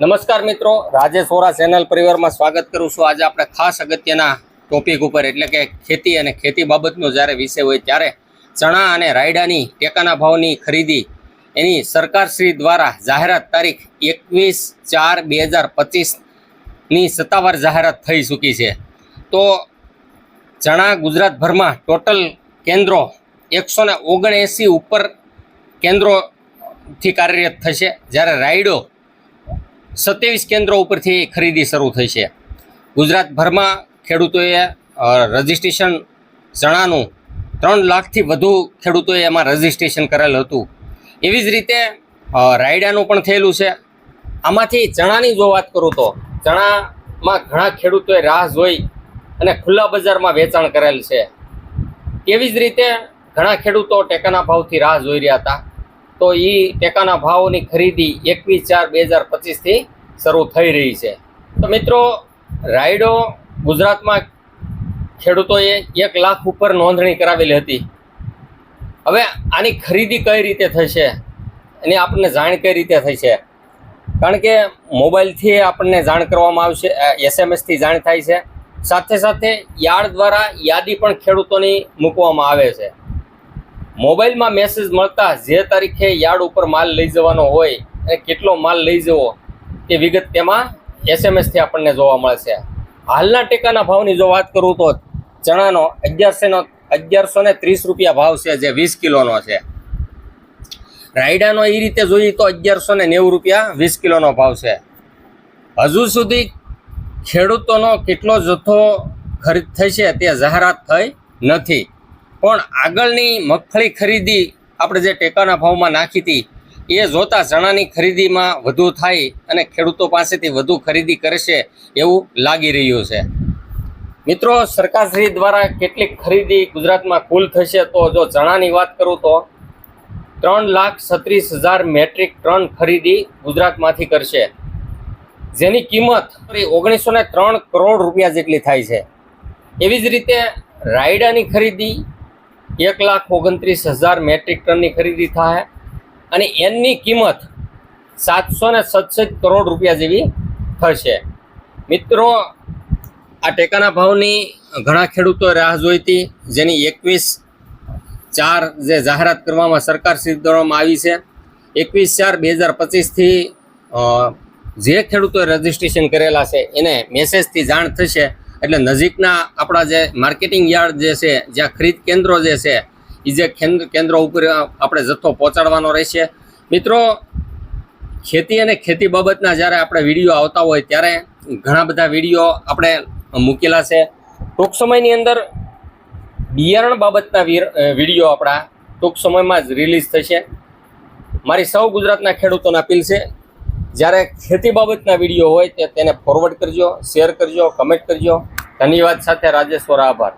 નમસ્કાર મિત્રો, રાજેશ વોરા ચેનલ પરિવારમાં સ્વાગત કરું છું. આજે આપણે ખાસ અગત્યના ટોપિક ઉપર, એટલે કે ખેતી અને ખેતી બાબતનો જ્યારે વિષય હોય ત્યારે ચણા અને રાયડાની ટેકાના ભાવની ખરીદી એની સરકારશ્રી દ્વારા જાહેરાત તારીખ એકવીસ ચાર બે હજાર પચીસની સત્તાવાર જાહેરાત થઈ ચૂકી છે. તો ચણા ગુજરાતભરમાં ટોટલ કેન્દ્રો એકસો ને ઓગણએંસી ઉપર કેન્દ્રોથી કાર્યરત થશે. જ્યારે રાયડો સત્યાવીસ કેન્દ્રો ઉપરથી ખરીદી શરૂ થઈ છે. ગુજરાતભરમાં ખેડૂતોએ રજિસ્ટ્રેશન ચણાનું ત્રણ લાખથી વધુ ખેડૂતોએ એમાં રજિસ્ટ્રેશન કરેલ હતું. એવી જ રીતે રાયડાનું પણ થયેલું છે. આમાંથી ચણાની જો વાત કરું તો, ચણામાં ઘણા ખેડૂતોએ રાહ જોઈ અને ખુલ્લા બજારમાં વેચાણ કરેલ છે. એવી જ રીતે ઘણા ખેડૂતો ટેકાના ભાવથી રાહ જોઈ રહ્યા હતા. તો એ ટેકાના ભાવની ખરીદી એકવીસ ચાર બે હજાર પચીસથી શરૂ થઈ રહી છે. તો મિત્રો, રાયડો ગુજરાતમાં ખેડૂતોએ એક લાખ ઉપર નોંધણી કરાવેલી હતી. હવે આની ખરીદી કઈ રીતે થશે એની આપણને જાણ કઈ રીતે થશે કારણ કે મોબાઈલથી આપણને જાણ કરવામાં આવશે એસએમએસથી જાણ થાય છે. સાથે સાથે યાર્ડ દ્વારા યાદી પણ ખેડૂતોની મૂકવામાં આવે છે. મોબાઈલમાં મેસેજ મળતા જે તારીખે યાર્ડ ઉપર માલ લઈ જવાનો હોય અને કેટલો માલ લઈ જવો તે વિગત તેમાં એસએમએસથી આપણને જોવા મળશે. હાલના ટેકાના ભાવની જો વાત કરું તો ચણાનો અગિયારસો અગિયારસો ને ત્રીસ રૂપિયા ભાવ છે જે વીસ કિલોનો છે. રાયડાનો એ રીતે જોઈએ તો અગિયારસો ને નેવું રૂપિયા વીસ કિલોનો ભાવ છે. હજુ સુધી ખેડૂતોનો કેટલો જથ્થો ખરીદ થઈ છે તે જાહેરાત થઈ નથી. પણ આગળની મગફળી ખરીદી આપણે જે ટેકાના ભાવમાં નાખી હતી, એ જોતા ચણાની ખરીદીમાં વધુ થાય અને ખેડૂતો પાસેથી વધુ ખરીદી કરશે એવું લાગી રહ્યું છે. મિત્રો, સરકારશ્રી દ્વારા કેટલીક ખરીદી ગુજરાતમાં કુલ થશે તો જો ચણાની વાત કરું તો ત્રણ લાખ છત્રીસ હજાર મેટ્રિક ટન ખરીદી ગુજરાતમાંથી કરશે. જેની કિંમત ઓગણીસો ને ત્રણ કરોડ રૂપિયા જેટલી થાય છે. એવી જ રીતે રાયડાની ખરીદી એક લાખ ઓગણત્રીસ હજાર મેટ્રિક ટનની ખરીદી થાય અને એની કિંમત સાતસો ને સડસઠ કરોડ રૂપિયા જેવી થશે. મિત્રો, આ ટેકાના ભાવની ઘણા ખેડૂતોએ રાહ જોઈતી જેની એકવીસ ચાર જે જાહેરાત કરવામાં સરકાર સિદ્ધ કરવામાં આવી છે. એકવીસ ચાર બે હજાર પચીસથી જે ખેડૂતોએ રજીસ્ટ્રેશન કરેલા છે, એને મેસેજથી જાણ થશે એટલે નજીકના આપણા જે માર્કેટિંગ યાર્ડ જે છે જ્યાં ખરીદ કેન્દ્રો જે છે એ જે કેન્દ્રો ઉપર આપણે જથ્થો પહોંચાડવાનો રહેશે. મિત્રો, ખેતી અને ખેતી બાબતના જ્યારે આપણે વીડિયો આવતા હોય ત્યારે ઘણા બધા વીડિયો આપણે મૂકેલા છે. ટૂંક સમયની અંદર બિયારણ બાબતના વીડિયો આપણા ટૂંક સમયમાં જ રિલીઝ થશે. મારી સૌ ગુજરાતના ખેડૂતોને અપીલ છે જ્યારે ખેતી બાબતના વીડિયો હોય તે તેને ફોરવર્ડ કરજો શેર કરજો કમેન્ટ કરજો. ધન્યવાદ સાથે રાજેશ્વર આભાર.